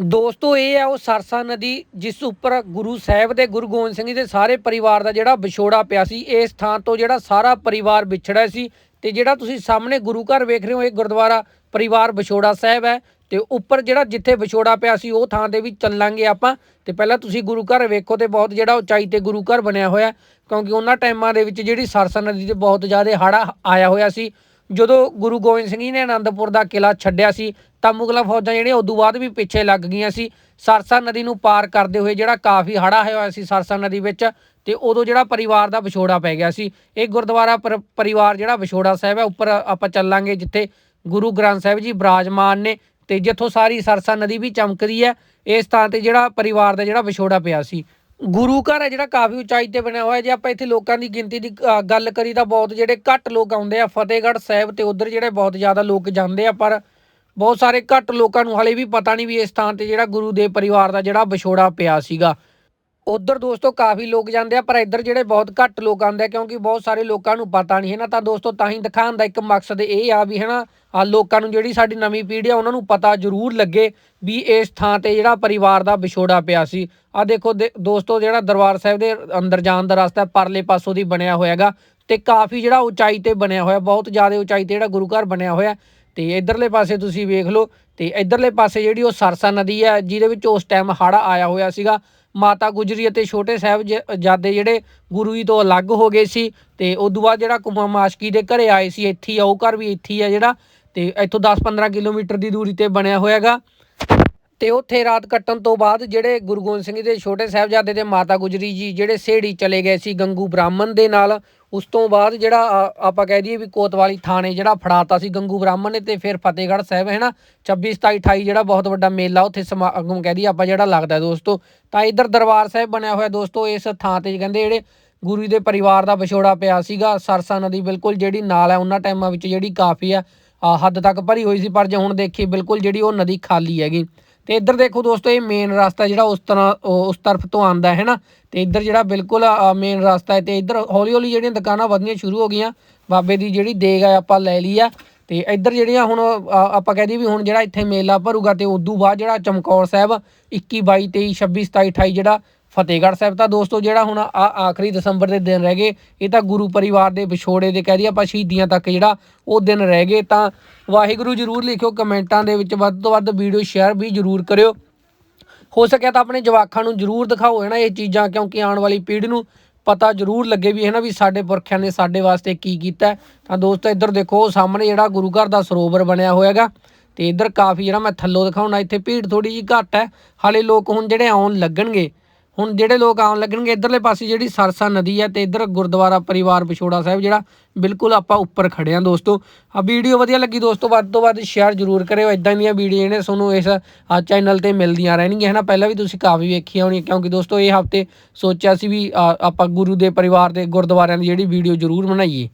ਦੋਸਤੋ, ਇਹ ਹੈ ਉਹ ਸਰਸਾ ਨਦੀ ਜਿਸ ਉੱਪਰ ਗੁਰੂ ਸਾਹਿਬ ਦੇ ਗੁਰੂ ਗੋਬਿੰਦ ਸਿੰਘ ਜੀ ਦੇ ਸਾਰੇ ਪਰਿਵਾਰ ਦਾ ਜਿਹੜਾ ਵਿਛੋੜਾ ਪਿਆ ਸੀ, ਇਸ ਥਾਂ ਤੋਂ ਜਿਹੜਾ ਸਾਰਾ ਪਰਿਵਾਰ ਵਿਛੜਿਆ ਸੀ ਤੇ ਜਿਹੜਾ ਤੁਸੀਂ ਸਾਹਮਣੇ ਗੁਰੂ ਘਰ ਵੇਖ ਰਹੇ ਹੋ, ਇਹ ਗੁਰਦੁਆਰਾ ਪਰਿਵਾਰ ਵਿਛੋੜਾ ਸਾਹਿਬ ਹੈ ਤੇ ਉੱਪਰ ਜਿਹੜਾ ਜਿੱਥੇ ਵਿਛੋੜਾ ਪਿਆ ਸੀ, ਉਹ ਥਾਂ 'ਤੇ ਵੀ ਚੱਲਾਂਗੇ ਆਪਾਂ ਤੇ ਪਹਿਲਾਂ ਤੁਸੀਂ ਗੁਰੂ ਘਰ ਵੇਖੋ ਤੇ ਬਹੁਤ ਜਿਹੜਾ ਉਚਾਈ ਤੇ ਗੁਰੂ ਘਰ ਬਣਿਆ ਹੋਇਆ ਕਿਉਂਕਿ ਉਹਨਾਂ ਟਾਈਮਾਂ ਦੇ ਵਿੱਚ ਜਿਹੜੀ ਸਰਸਾ ਨਦੀ ਤੇ ਬਹੁਤ ਜ਼ਿਆਦਾ ਹੜਾ ਆਇਆ ਹੋਇਆ ਸੀ, ਜਦੋਂ ਗੁਰੂ ਗੋਬਿੰਦ ਸਿੰਘ ਜੀ ਨੇ ਆਨੰਦਪੁਰ ਦਾ ਕਿਲਾ ਛੱਡਿਆ ਸੀ ਤਾਂ ਮੁਗਲਾਂ ਫੌਜਾਂ ਜਿਹੜੀਆਂ ਉਦੋਂ ਬਾਅਦ ਵੀ ਪਿੱਛੇ ਲੱਗ ਗਈਆਂ ਸੀ। ਸਰਸਾ ਨਦੀ ਨੂੰ ਪਾਰ ਕਰਦੇ ਹੋਏ ਜਿਹੜਾ ਕਾਫੀ ਹੜਾ ਹੋਇਆ ਸੀ ਸਰਸਾ ਨਦੀ ਵਿੱਚ, ਤੇ ਉਦੋਂ ਜਿਹੜਾ ਪਰਿਵਾਰ ਦਾ ਵਿਛੋੜਾ ਪੈ ਗਿਆ ਸੀ। ਇਹ ਗੁਰਦੁਆਰਾ ਪਰਿਵਾਰ ਜਿਹੜਾ ਵਿਛੋੜਾ ਸਾਹਿਬ ਹੈ, ਉੱਪਰ ਆਪਾਂ ਚੱਲਾਂਗੇ ਜਿੱਥੇ ਗੁਰੂ ਗ੍ਰੰਥ ਸਾਹਿਬ ਜੀ ਬਰਾਜਮਾਨ ਨੇ, ਤੇ ਜਿੱਥੋਂ ਸਾਰੀ ਸਰਸਾ ਨਦੀ ਵੀ ਚਮਕਦੀ ਹੈ, ਇਸ ਥਾਂ ਤੇ ਜਿਹੜਾ ਪਰਿਵਾਰ ਦਾ ਜਿਹੜਾ ਵਿਛੋੜਾ ਪਿਆ ਸੀ। ਗੁਰੂ ਘਰ ਹੈ ਜਿਹੜਾ ਕਾਫੀ ਉਚਾਈ ਤੇ ਬਣਿਆ ਹੋਇਆ ਜੇ ਆਪਾਂ ਇੱਥੇ ਲੋਕਾਂ ਦੀ ਗਿਣਤੀ ਦੀ ਗੱਲ ਕਰੀ ਤਾਂ ਬਹੁਤ ਜਿਹੜੇ ਘੱਟ ਲੋਕ ਆਉਂਦੇ ਆ। ਫਤਿਹਗੜ੍ਹ ਸਾਹਿਬ ਤੇ ਉਧਰ ਜਿਹੜੇ ਬਹੁਤ ਜ਼ਿਆਦਾ ਲੋਕ ਜਾਂਦੇ ਆ, ਪਰ ਬਹੁਤ ਸਾਰੇ ਘੱਟ ਲੋਕਾਂ ਨੂੰ ਹਲੇ ਵੀ ਪਤਾ ਨਹੀਂ ਵੀ ਇਸ ਥਾਂ ਤੇ ਜਿਹੜਾ ਗੁਰੂ ਦੇ ਪਰਿਵਾਰ ਦਾ ਜਿਹੜਾ ਵਿਛੋੜਾ ਪਿਆ ਸੀਗਾ। ਉਧਰ ਦੋਸਤੋ ਕਾਫੀ ਲੋਕ ਜਾਂਦੇ ਆ, ਪਰ ਇੱਧਰ ਜਿਹੜੇ ਬਹੁਤ ਘੱਟ ਲੋਕ ਆਉਂਦੇ ਆ, ਕਿਉਂਕਿ ਬਹੁਤ ਸਾਰੇ ਲੋਕਾਂ ਨੂੰ ਪਤਾ ਨਹੀਂ ਹੈ ਨਾ ਤਾਂ ਦੋਸਤੋ ਤਾਂ ਹੀ ਦਿਖਾਉਣ ਦਾ ਇੱਕ ਮਕਸਦ ਇਹ ਆ ਵੀ ਹੈ ਨਾ ਆ ਲੋਕਾਂ ਨੂੰ ਜਿਹੜੀ ਸਾਡੀ ਨਵੀਂ ਪੀੜ੍ਹੀ ਆ, ਉਹਨਾਂ ਨੂੰ ਪਤਾ ਜ਼ਰੂਰ ਲੱਗੇ ਵੀ ਇਸ ਥਾਂ ਤੇ ਜਿਹੜਾ ਪਰਿਵਾਰ ਦਾ ਵਿਛੋੜਾ ਪਿਆ ਸੀ। ਆ ਦੇਖੋ ਦੇ- ਦੋਸਤੋ ਜਿਹੜਾ ਦਰਬਾਰ ਸਾਹਿਬ ਦੇ ਅੰਦਰ ਜਾਣ ਦਾ ਰਸਤਾ ਪਰਲੇ ਪਾਸੋਂ ਦੀ ਬਣਿਆ ਹੋਇਆਗਾ ਤੇ ਕਾਫੀ ਜਿਹੜਾ ਉਚਾਈ ਤੇ ਬਣਿਆ ਹੋਇਆ, ਬਹੁਤ ਜ਼ਿਆਦਾ ਉਚਾਈ ਤੇ ਜਿਹੜਾ ਗੁਰੂ ਘਰ ਬਣਿਆ ਹੋਇਆ ਤੇ ਇਧਰਲੇ ਪਾਸੇ ਤੁਸੀਂ ਵੇਖ ਲਓ ਤੇ ਇਧਰਲੇ ਪਾਸੇ ਜਿਹੜੀ ਉਹ ਸਰਸਾ ਨਦੀ ਹੈ, ਜਿਹਦੇ ਵਿੱਚ ਉਸ ਟਾਈਮ ਹੜ੍ਹ ਆਇਆ ਹੋਇਆ ਸੀਗਾ, ਮਾਤਾ ਗੁਜਰੀ ਅਤੇ ਛੋਟੇ ਸਾਹਿਬ ਜਾਦੇ ਜਿਹੜੇ ਗੁਰੂ ਜੀ ਤੋਂ ਅਲੱਗ ਹੋ ਗਏ ਸੀ ਤੇ ਤੋਂ ਬਾਅਦ ਜਿਹੜਾ ਕੁਮਾ ਮਾਸ਼ਕੀ ਦੇ ਘਰੇ ਆਏ ਸੀ, ਇੱਥੇ ਹੀ ਆ, ਉਹ ਘਰ ਵੀ ਇੱਥੇ ਹੀ ਆ ਜਿਹੜਾ ਤੇ ਇੱਥੋਂ 10-15 ਕਿਲੋਮੀਟਰ ਦੀ ਦੂਰੀ ਤੇ ਬਣਿਆ ਹੋਇਆਗਾ। ਤੇ ਉੱਥੇ ਰਾਤ ਕੱਟਣ ਤੋਂ ਬਾਅਦ ਜਿਹੜੇ ਗੁਰੂ ਗੋਬਿੰਦ ਸਿੰਘ ਜੀ ਦੇ ਛੋਟੇ ਸਾਹਿਬਜ਼ਾਦੇ ਦੇ ਮਾਤਾ ਗੁਜਰੀ ਜੀ, ਜਿਹੜੇ ਸੇੜੀ ਚਲੇ ਗਏ ਸੀ ਗੰਗੂ ਬ੍ਰਾਹਮਣ ਦੇ ਨਾਲ, ਉਸ ਤੋਂ ਬਾਅਦ ਜਿਹੜਾ ਆਪਾਂ ਕਹਿ ਦਈਏ ਵੀ ਕੋਤਵਾਲੀ ਥਾਣੇ ਜਿਹੜਾ ਫੜਾਤਾ ਸੀ ਗੰਗੂ ਬ੍ਰਾਹਮਣ ਨੇ ਤੇ ਫਿਰ ਫਤਿਹਗੜ੍ਹ ਸਾਹਿਬ, ਹੈ ਨਾ? 26 27 28 ਜਿਹੜਾ ਬਹੁਤ ਵੱਡਾ ਮੇਲਾ ਉੱਥੇ ਸਮਾਗਮ ਕਹਿ ਦਈਏ ਆਪਾਂ ਜਿਹੜਾ ਲੱਗਦਾ ਦੋਸਤੋ। ਤਾਂ ਇੱਧਰ ਦਰਬਾਰ ਸਾਹਿਬ ਬਣਿਆ ਹੋਇਆ ਦੋਸਤੋ, ਇਸ ਥਾਂ ਤੇ ਕਹਿੰਦੇ ਜਿਹੜੇ ਗੁਰੂ ਦੇ ਪਰਿਵਾਰ ਦਾ ਵਿਛੋੜਾ ਪਿਆ ਸੀਗਾ, ਸਰਸਾ ਨਦੀ ਬਿਲਕੁਲ ਜਿਹੜੀ ਨਾਲ ਹੈ, ਉਹਨਾਂ ਟਾਈਮਾਂ ਵਿੱਚ ਜਿਹੜੀ ਕਾਫੀ ਆ ਆ ਹੱਦ ਤੱਕ ਭਰੀ ਹੋਈ ਸੀ, ਪਰ ਜੇ ਹੁਣ ਦੇਖੀ ਬਿਲਕੁਲ ਜਿਹੜੀ ਉਹ ਨਦੀ ਖਾਲੀ ਹੈਗੀ। ਤੇ ਇੱਧਰ ਦੇਖੋ ਦੋਸਤੋ, ਇਹ ਮੇਨ ਰਸਤਾ ਜਿਹੜਾ ਉਸ ਤਰ੍ਹਾਂ ਉਸ ਤਰਫ ਤੋਂ ਆਉਂਦਾ ਹੈ ਨਾ? ਤੇ ਇੱਧਰ ਜਿਹੜਾ ਬਿਲਕੁਲ ਮੇਨ ਰਸਤਾ ਹੈ ਤੇ ਇੱਧਰ ਹੌਲੀ ਹੌਲੀ ਜਿਹੜੀਆਂ ਦੁਕਾਨਾਂ ਵਧਣੀਆਂ ਸ਼ੁਰੂ ਹੋ ਗਈਆਂ। ਬਾਬੇ ਦੀ ਜਿਹੜੀ ਦੇਗ ਆ, ਆਪਾਂ ਲੈ ਲਈ ਆ। ਤੇ ਇੱਧਰ ਜਿਹੜੀਆਂ ਹੁਣ ਆਪਾਂ ਕਹਿ ਦਈਏ ਵੀ ਹੁਣ ਜਿਹੜਾ ਇੱਥੇ ਮੇਲਾ ਭਰੂਗਾ ਤੇ ਉਦੋਂ ਬਾਅਦ ਜਿਹੜਾ ਚਮਕੌਰ ਸਾਹਿਬ 21 22 23 26 27 28 ਜਿਹੜਾ ਫਤਿਹਗੜ੍ਹ ਸਾਹਿਬ ਤਾਂ ਦੋਸਤੋ ਜਿਹੜਾ ਹੁਣ ਆ ਆਖਰੀ ਦਸੰਬਰ ਦੇ ਦਿਨ ਰਹਿ ਗਏ, ਇਹ ਤਾਂ ਗੁਰੂ ਪਰਿਵਾਰ ਦੇ ਵਿਛੋੜੇ ਦੇ ਕਹਿ ਦਈਏ ਆਪਾਂ ਸ਼ਹੀਦੀਆਂ ਤੱਕ ਜਿਹੜਾ ਉਹ ਦਿਨ ਰਹਿ ਗਏ, ਤਾਂ ਵਾਹਿਗੁਰੂ ਜਰੂਰ ਲਿਖਿਓ ਕਮੈਂਟਾਂ ਦੇ ਵਿੱਚ, ਵੱਧ ਤੋਂ ਵੱਧ ਵੀਡੀਓ ਸ਼ੇਅਰ ਵੀ ਜਰੂਰ ਕਰਿਓ। ਹੋ ਸਕਿਆ ਤਾਂ ਆਪਣੇ ਜਵਾਕਾਂ ਨੂੰ ਜਰੂਰ ਦਿਖਾਓ, ਹੈ ਨਾ, ਇਹ ਚੀਜ਼ਾਂ, ਕਿਉਂਕਿ ਆਉਣ ਵਾਲੀ ਪੀੜ੍ਹੀ ਨੂੰ ਪਤਾ ਜਰੂਰ ਲੱਗੇ ਵੀ, ਹੈ ਨਾ, ਵੀ ਸਾਡੇ ਪੁਰਖਿਆਂ ਨੇ ਸਾਡੇ ਵਾਸਤੇ ਕੀ ਕੀਤਾ ਤਾਂ ਦੋਸਤੋ ਇੱਧਰ ਦੇਖੋ ਉਹ ਸਾਹਮਣੇ ਜਿਹੜਾ ਗੁਰੂ ਘਰ ਦਾ ਸਰੋਵਰ ਬਣਿਆ ਹੋਇਆਗਾ ਤੇ ਇੱਧਰ ਕਾਫੀ ਜਿਹੜਾ ਮੈਂ ਥੱਲੋਂ ਦਿਖਾਉਣਾ, ਇੱਥੇ ਭੀੜ ਥੋੜੀ ਜੀ ਘੱਟ ਹੈ, ਹਾਲੇ ਲੋਕ ਹੁਣ ਜਿਹੜੇ ਆਉਣ ਲੱਗਣਗੇ। ਹੁਣ ਜਿਹੜੇ ਲੋਕ ਆਉਣ ਲੱਗਣਗੇ, ਇਧਰਲੇ ਪਾਸੇ ਜਿਹੜੀ ਸਰਸਾ ਨਦੀ ਹੈ ਤੇ ਇਧਰ ਗੁਰਦੁਆਰਾ ਪਰਿਵਾਰ ਵਿਛੋੜਾ ਸਾਹਿਬ, ਜਿਹੜਾ ਬਿਲਕੁਲ ਆਪਾਂ ਉੱਪਰ ਖੜੇ ਆ ਦੋਸਤੋ। ਆ ਵੀਡੀਓ ਵਧੀਆ ਲੱਗੀ ਦੋਸਤੋ, ਵੱਧ ਤੋਂ ਵੱਧ ਸ਼ੇਅਰ ਜ਼ਰੂਰ ਕਰਿਓ। ਇਦਾਂ ਦੀਆਂ ਵੀਡੀਓ ਨੇ ਤੁਹਾਨੂੰ ਇਸ ਆ ਚੈਨਲ ਤੇ ਮਿਲਦੀਆਂ ਰਹਿਣਗੀਆਂ, ਹੈ ਨਾ? ਪਹਿਲਾਂ ਵੀ ਤੁਸੀਂ ਕਾਫੀ ਵੇਖੀਆਂ ਹੋਣੀਆਂ, ਕਿਉਂਕਿ ਦੋਸਤੋ ਇਹ ਹਫ਼ਤੇ ਸੋਚਿਆ ਸੀ ਵੀ ਆਪਾਂ ਗੁਰੂ ਦੇ ਪਰਿਵਾਰ ਦੇ ਗੁਰਦੁਆਰਿਆਂ ਦੀ ਜਿਹੜੀ ਵੀਡੀਓ ਜ਼ਰੂਰ ਬਣਾਈਏ।